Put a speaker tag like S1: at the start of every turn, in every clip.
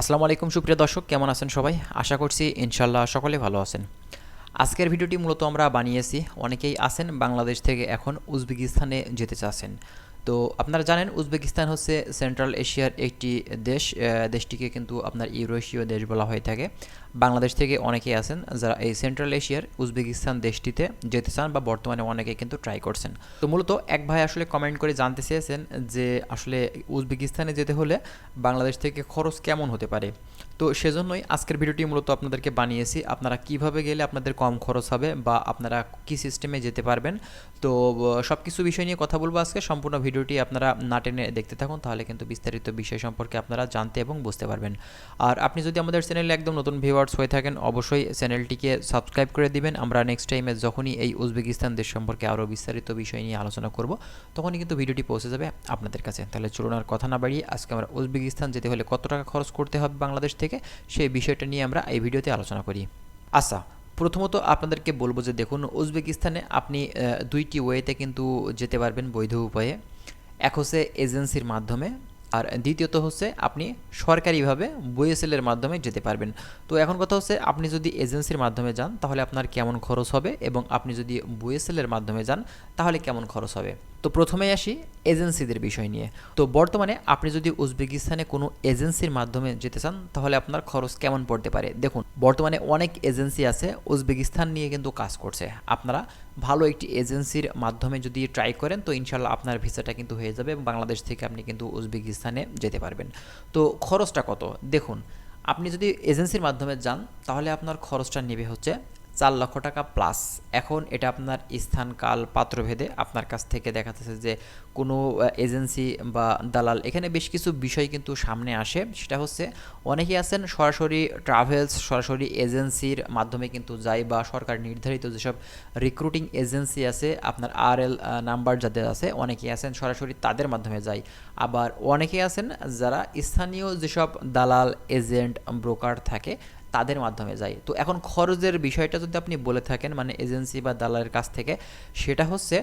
S1: আসসালামু আলাইকুম, সুপ্রিয় দর্শক, কেমন আছেন সবাই? আশা করছি ইনশাল্লাহ সকলে ভালো আছেন। আজকের ভিডিওটি মূলত আমরা বানিয়েছি। অনেকেই আছেন বাংলাদেশ থেকে, এখন উজবেকিস্তানে যেতে চাচ্ছেন। তো আপনারা জানেন উজবেকিস্তান হচ্ছে সেন্ট্রাল এশিয়ার একটি দেশ দেশটিকে কিন্তু আপনার ইউরোশীয় দেশ বলা হয়ে থাকে। বাংলাদেশ থেকে অনেকেই আছেন যারা এই সেন্ট্রাল এশিয়ার উজবেকিস্তান দেশটিতে যেতে চান বা বর্তমানে অনেকে কিন্তু ট্রাই করছেন। তো মূলত এক ভাই আসলে কমেন্ট করে জানতে চেয়েছেন যে আসলে উজবেকিস্তানে যেতে হলে বাংলাদেশ থেকে খরচ কেমন হতে পারে। তো সেজন্যই আজকের ভিডিওটি মূলত আপনাদেরকে বানিয়েছি। আপনারা কীভাবে গেলে আপনাদের কম খরচ হবে বা আপনারা কি সিস্টেমে যেতে পারবেন? তো সব কিছু বিষয় নিয়ে কথা বলব আজকে। সম্পূর্ণ ভিডিওটি আপনারা না টেনে দেখতে থাকুন, তাহলে কিন্তু বিস্তারিত বিষয় সম্পর্কে আপনারা জানতে এবং বুঝতে পারবেন। আর আপনি যদি আমাদের চ্যানেলে একদম নতুন ভিউয়ার্স হয়ে থাকেন, অবশ্যই চ্যানেলটিকে সাবস্ক্রাইব করে দিবেন। আমরা নেক্সট টাইমে যখনই এই উজবেকিস্তান দেশ সম্পর্কে আরও বিস্তারিত বিষয় নিয়ে আলোচনা করব, তখনই কিন্তু ভিডিওটি পৌঁছে যাবে আপনাদের কাছে। তাহলে চলুন আর কথা না বাড়িয়ে আজকে আমরা উজবেকিস্তান যেতে হলে কত টাকা খরচ করতে হবে বাংলাদেশ থেকে, সেই বিষয়টা নিয়ে আমরা এই ভিডিওতে আলোচনা করি। আচ্ছা প্রথমত আপনাদেরকে বলব যে দেখুন, উজবেকিস্তানে আপনি দুইটি ওয়েতে কিন্তু যেতে পারবেন বৈধ উপায়ে। এক হচ্ছে এজেন্সির মাধ্যমে, আর দ্বিতীয়ত হচ্ছে আপনি সরকারিভাবে বইএসএলের মাধ্যমে যেতে পারবেন। তো এখন কথা হচ্ছে আপনি যদি এজেন্সির মাধ্যমে যান, তাহলে আপনার কেমন খরচ হবে? এবং আপনি যদি বইএসএলের মাধ্যমে যান, তাহলে কেমন খরচ হবে? তো প্রথমেই আসি এজেন্সিদের বিষয় নিয়ে। তো বর্তমানে আপনি যদি উজবেকিস্তানে কোনো এজেন্সির মাধ্যমে যেতে চান, তাহলে আপনার খরচ কেমন পড়তে পারে? দেখুন, বর্তমানে অনেক এজেন্সি আছে উজবেকিস্তান নিয়ে কিন্তু কাজ করছে। আপনারা ভালো একটি এজেন্সির মাধ্যমে যদি ট্রাই করেন, তো ইনশাল্লাহ আপনার ভিসাটা কিন্তু হয়ে যাবে বাংলাদেশ থেকে আপনি কিন্তু উজবেকিস্তানে যেতে পারবেন। তো খরচটা কত? দেখুন, আপনি যদি এজেন্সির মাধ্যমে যান, তাহলে আপনার খরচটা নেবে হচ্ছে চার লক্ষ টাকা প্লাস এখন এটা আপনার স্থান কাল পাত্রভেদে আপনার কাছ থেকে দেখা যাচ্ছে যে কোনো এজেন্সি বা দালাল, এখানে বেশ কিছু বিষয় কিন্তু সামনে আসে। সেটা হচ্ছে অনেকেই আছেন সরাসরি ট্রাভেলস সরাসরি এজেন্সির মাধ্যমে কিন্তু যায় বা সরকার নির্ধারিত যেসব রিক্রুটিং এজেন্সি আছে, আপনার আর এল নাম্বার যাদের আছে অনেকেই আছেন সরাসরি তাদের মাধ্যমে যায়। আবার অনেকেই আছেন যারা স্থানীয় যেসব দালাল এজেন্ট ব্রোকার থাকে তাদের মাধ্যমে যায়। তো এখন খরচের বিষয়টা যদি আপনি বলে থাকেন মানে এজেন্সি বা দালালের কাছ থেকে, সেটা হচ্ছে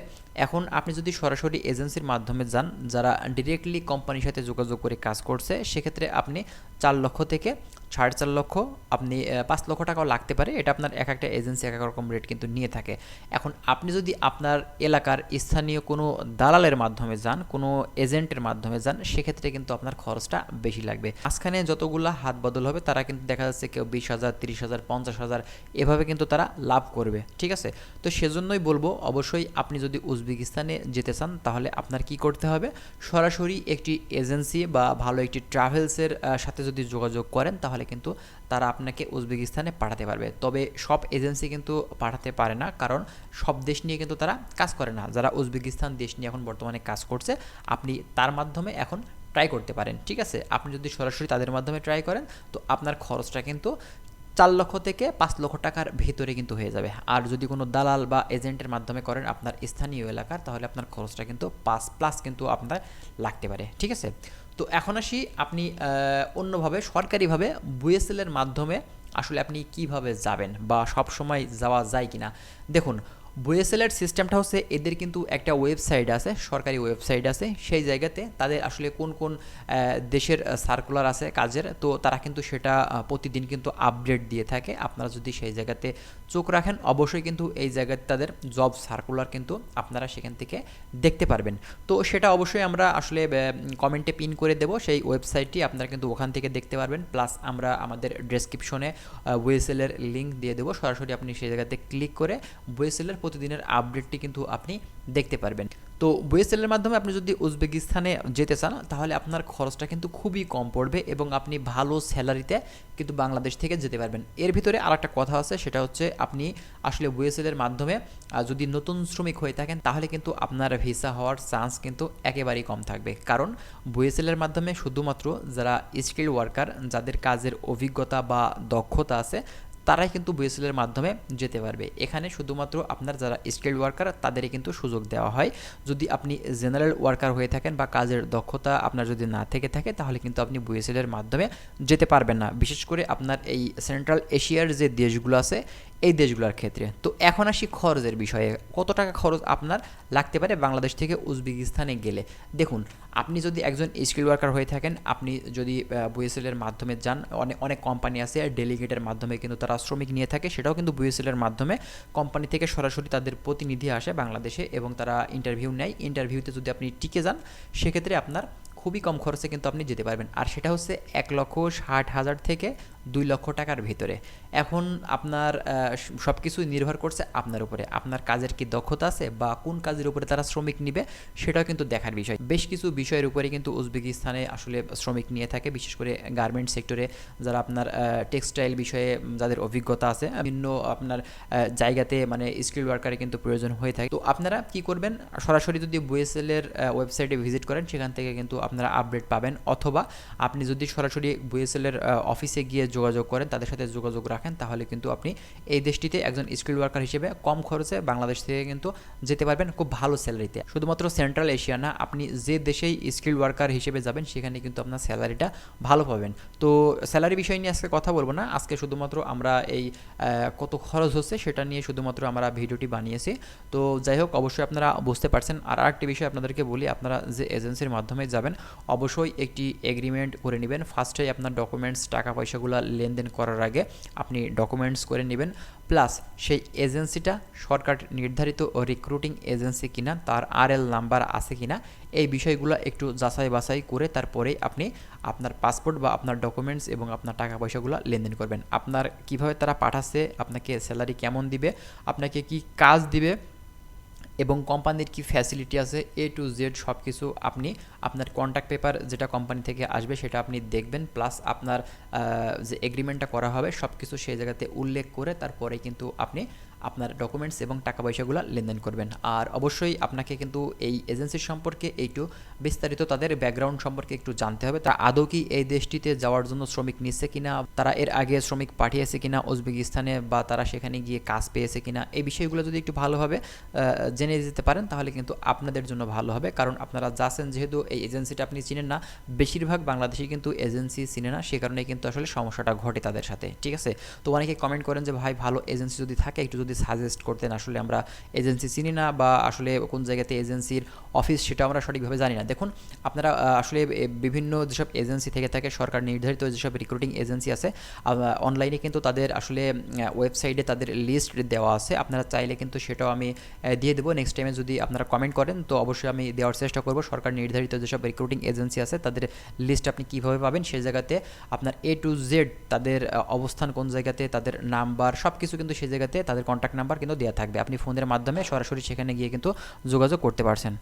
S1: এখন আপনি যদি সরাসরি এজেন্সির মাধ্যমে যান, যারা ডিরেক্টলি কোম্পানির সাথে যোগাযোগ করে কাজ করছে, সেক্ষেত্রে আপনি চার লক্ষ থেকে সাড়ে চার লক্ষ, আপনি পাঁচ লক্ষ টাকাও লাগতে পারে। এটা আপনার এক একটা এজেন্সি এক এক রকম রেট কিন্তু নিয়ে থাকে। এখন আপনি যদি আপনার এলাকার স্থানীয় কোনো দালালের মাধ্যমে যান, কোনো এজেন্টের মাধ্যমে যান, সেক্ষেত্রে কিন্তু আপনার খরচটা বেশি লাগবে। মাঝখানে যতগুলা হাত বদল হবে, তারা কিন্তু দেখা যাচ্ছে কেউ বিশ হাজার, তিরিশ হাজার, পঞ্চাশ হাজার, এভাবে কিন্তু তারা লাভ করবে। ঠিক আছে? তো সেজন্যই বলব, অবশ্যই আপনি যদি উজবেকিস্তানে যেতে চান, তাহলে আপনার কি করতে হবে? সরাসরি একটি এজেন্সি বা ভালো একটি ট্রাভেলসের সাথে যদি যোগাযোগ করেন, তাহলে কিন্তু তারা আপনাকে উজবেকিস্তানে পাঠাতে পারবে। তবে সব এজেন্সি কিন্তু পাঠাতে পারে না, কারণ সব দেশ নিয়ে কিন্তু তারা কাজ করে না। যারা উজবেকিস্তান দেশ নিয়ে এখন বর্তমানে কাজ করছে, আপনি তার মাধ্যমে এখন ট্রাই করতে পারেন, ঠিক আছে? আপনি যদি সরাসরি তাদের মাধ্যমে ট্রাই করেন, তো আপনার খরচটা কিন্তু চার লক্ষ থেকে পাঁচ লক্ষ টাকার ভেতরে কিন্তু হয়ে যাবে। আর যদি কোনো দালাল বা এজেন্টের মাধ্যমে করেন আপনার স্থানীয় এলাকার, তাহলে আপনার খরচটা কিন্তু পাঁচ প্লাস কিন্তু আপনার লাগতে পারে, ঠিক আছে? তো এখন আসি আপনি অন্যভাবে, সরকারিভাবে বুয়েসেলের মাধ্যমে আসলে আপনি কীভাবে যাবেন বা সব সময় যাওয়া যায় কিনা? দেখুন বুয়েসেলের সিস্টেমটা হচ্ছে এদের কিন্তু একটা ওয়েবসাইট আছে, সরকারি ওয়েবসাইট আছে। সেই জায়গাতে তাদের আসলে কোন কোন দেশের সার্কুলার আছে কাজের, তো তারা কিন্তু সেটা প্রতিদিন কিন্তু আপডেট দিয়ে থাকে। আপনারা যদি সেই জায়গাতে চোখ রাখেন, অবশ্যই কিন্তু এই জায়গাতে তাদের জব সার্কুলার কিন্তু আপনারা সেখান থেকে দেখতে পারবেন। তো সেটা অবশ্যই আমরা আসলে কমেন্টে পিন করে দেব। সেই ওয়েবসাইটটি আপনারা কিন্তু ওখান থেকে দেখতে পারবেন। প্লাস আমরা আমাদের ডেসক্রিপশনে ওয়েসেলের লিঙ্ক দিয়ে দেবো। সরাসরি আপনি সেই জায়গাতে ক্লিক করে ওয়েসেলের প্রতিদিনের আপডেটটি কিন্তু আপনি দেখতে পারবেন। তো বুয়েসেলের মাধ্যমে আপনি যদি উজবেকিস্তানে যেতে চান, তাহলে আপনার খরচটা কিন্তু খুবই কম পড়বে এবং আপনি ভালো স্যালারিতে কিন্তু বাংলাদেশ থেকে যেতে পারবেন। এর ভিতরে আর একটা কথা আছে, সেটা হচ্ছে আপনি আসলে বুয়েসেলের মাধ্যমে যদি নতুন শ্রমিক হয়ে থাকেন, তাহলে কিন্তু আপনার ভিসা হওয়ার চান্স কিন্তু একেবারেই কম থাকবে। কারণ বুয়েসেলের মাধ্যমে শুধুমাত্র যারা স্কিল ওয়ার্কার যাদের কাজের অভিজ্ঞতা বা দক্ষতা আছে তারাই কিন্তু বিএসএলের মাধ্যমে যেতে পারবে। এখানে শুধুমাত্র আপনার যারা স্কিল্ড ওয়ার্কার তাদেরই কিন্তু সুযোগ দেওয়া হয়। যদি আপনি জেনারেল ওয়ার্কার হয়ে থাকেন বা কাজের দক্ষতা আপনার যদি না থেকে থাকে, তাহলে কিন্তু আপনি বিএসএলের মাধ্যমে যেতে পারবেন না। বিশেষ করে আপনার এই সেন্ট্রাল এশিয়ার যে দেশগুলো আছে এই দেশগুলোর ক্ষেত্রে। তো এখন আসি খরচের বিষয়ে। কত টাকা খরচ আপনার লাগতে পারে বাংলাদেশ থেকে উজবেকিস্তানে গেলে? দেখুন, আপনি যদি একজন স্কিল ওয়ার্কার হয়ে থাকেন, আপনি যদি বুয়েসেলের মাধ্যমে যান অনেক অনেক কোম্পানি আছে, ডেলিগেটের মাধ্যমে কিন্তু তারা শ্রমিক নিয়ে থাকে, সেটাও কিন্তু বুয়েসেলের মাধ্যমে। কোম্পানি থেকে সরাসরি তাদের প্রতিনিধি আসে বাংলাদেশে এবং তারা ইন্টারভিউ নেয়। ইন্টারভিউতে যদি আপনি টিকে যান, সেক্ষেত্রে আপনার খুবই কম খরচে কিন্তু আপনি যেতে পারবেন। আর সেটা হচ্ছে এক লক্ষ ষাট হাজার থেকে দুই লক্ষ টাকার ভিতরে। এখন আপনার সব কিছু নির্ভর করছে আপনার উপরে। আপনার কাজের কি দক্ষতা আছে বা কোন কাজের উপরে তারা শ্রমিক নিবে, সেটাও কিন্তু দেখার বিষয়। বেশ কিছু বিষয়ের উপরে কিন্তু উজবেকিস্তানে আসলে শ্রমিক নিয়ে থাকে, বিশেষ করে গার্মেন্ট সেক্টরে যারা আপনার টেক্সটাইল বিষয়ে যাদের অভিজ্ঞতা আছে, বিভিন্ন আপনার জায়গাতে মানে স্কিল ওয়ার্কারে কিন্তু প্রয়োজন হয়ে থাকে। তো আপনারা কি করবেন? সরাসরি যদি বুয়েসেলের ওয়েবসাইটে ভিজিট করেন, সেখান থেকে কিন্তু আপনারা আপডেট পাবেন। অথবা আপনি যদি সরাসরি বুয়েসেলের অফিসে গিয়ে যোগাযোগ করেন, তাদের সাথে যোগাযোগ রাখেন, তাহলে কিন্তু আপনি এই দেশটিতে একজন স্কিল ওয়ার্কার হিসেবে কম খরচে বাংলাদেশ থেকে কিন্তু যেতে পারবেন খুব ভালো স্যালারিতে শুধুমাত্র সেন্ট্রাল এশিয়া না, আপনি যে দেশেই স্কিল ওয়ার্কার হিসেবে যাবেন, সেখানে কিন্তু আপনার স্যালারিটা ভালো পাবেন। তো স্যালারি বিষয় নিয়ে আজকে কথা বলব না, আজকে শুধুমাত্র আমরা এই কত খরচ হচ্ছে সেটা নিয়ে শুধুমাত্র আমরা ভিডিওটি বানিয়েছি। তো যাই হোক, অবশ্যই আপনারা বুঝতে পারছেন। আর আরেকটি বিষয় আপনাদেরকে বলি, আপনারা যে এজেন্সির মাধ্যমে যাবেন, অবশ্যই একটি এগ্রিমেন্ট করে নেবেন। ফার্স্টে আপনার ডকুমেন্টস টাকা পয়সাগুলো লেনদেন করার আগে আপনি ডকুমেন্টস করে নেবেন প্লাস সেই এজেন্সিটা সরকার নির্ধারিত রিক্রুটিং এজেন্সি কিনা, তার আর এল নাম্বার আছে কিনা, এই বিষয়গুলো একটু যাচাই বাছাই করে তারপরেই আপনি আপনার পাসপোর্ট বা আপনার ডকুমেন্টস এবং আপনার টাকা পয়সাগুলো লেনদেন করবেন। আপনার কীভাবে তারা পাঠাচ্ছে, আপনাকে স্যালারি কেমন দিবে, আপনাকে কি কাজ দিবে এবং কোম্পানির কি ফ্যাসিলিটি আছে এ টু জেড সব কিছু আপনি আপনার কন্ট্যাক্ট পেপার যেটা কোম্পানি থেকে আসবে সেটা আপনি দেখবেন প্লাস আপনার যে এগ্রিমেন্টটা করা হবে সব কিছু সেই জায়গাতে উল্লেখ করে তারপরে কিন্তু আপনি আপনার ডকুমেন্টস এবং টাকা পয়সাগুলো লেনদেন করবেন। আর অবশ্যই আপনাকে কিন্তু এই এজেন্সির সম্পর্কে একটু বিস্তারিত তাদের ব্যাকগ্রাউন্ড সম্পর্কে একটু জানতে হবে। তারা আদৌ কি এই দেশটিতে যাওয়ার জন্য শ্রমিক নিচ্ছে কিনা, তারা এর আগে শ্রমিক পাঠিয়েছে কিনা উজবেকিস্তানে বা তারা সেখানে গিয়ে কাজ পেয়েছে কিনা, এই বিষয়গুলো যদি একটু ভালোভাবে জেনে যেতে পারেন তাহলে কিন্তু আপনাদের জন্য ভালো হবে। কারণ আপনারা যাচ্ছেন যেহেতু এই এজেন্সিটা আপনি চিনেন না, বেশিরভাগ বাংলাদেশি কিন্তু এজেন্সি চিনে না, সে কারণে কিন্তু আসলে সমস্যাটা ঘটে তাদের সাথে। ঠিক আছে? তো অনেকে কমেন্ট করেন যে, ভাই, ভালো এজেন্সি যদি থাকে, একটু যদি সাজেস্ট করতেন আসলে আমরা এজেন্সি চিনি না বা আসলে কোন জায়গাতে এজেন্সির অফিস সেটা আমরা সঠিকভাবে জানি না। দেখুন, আপনারা আসলে বিভিন্ন যেসব এজেন্সি থেকে থাকে, সরকার নির্ধারিত যেসব রিক্রুটিং এজেন্সি আছে অনলাইনে কিন্তু তাদের আসলে ওয়েবসাইটে তাদের লিস্ট দেওয়া আছে। আপনারা চাইলে কিন্তু সেটাও আমি দিয়ে দেবো। নেক্সট টাইমে যদি আপনারা কমেন্ট করেন, তো অবশ্যই আমি দেওয়ার চেষ্টা করব। সরকার নির্ধারিত যেসব রিক্রুটিং এজেন্সি আছে, তাদের লিস্ট আপনি কীভাবে পাবেন সেই জায়গাতে আপনার এ টু জেড তাদের অবস্থান কোন জায়গাতে, তাদের নাম্বার সব কিছু কিন্তু সেই জায়গাতে তাদের কন্ট্যাক্ট নাম্বার কিন্তু দেওয়া থাকবে। আপনি ফোনের মাধ্যমে সরাসরি সেখানে গিয়ে কিন্তু যোগাযোগ করতে পারছেন।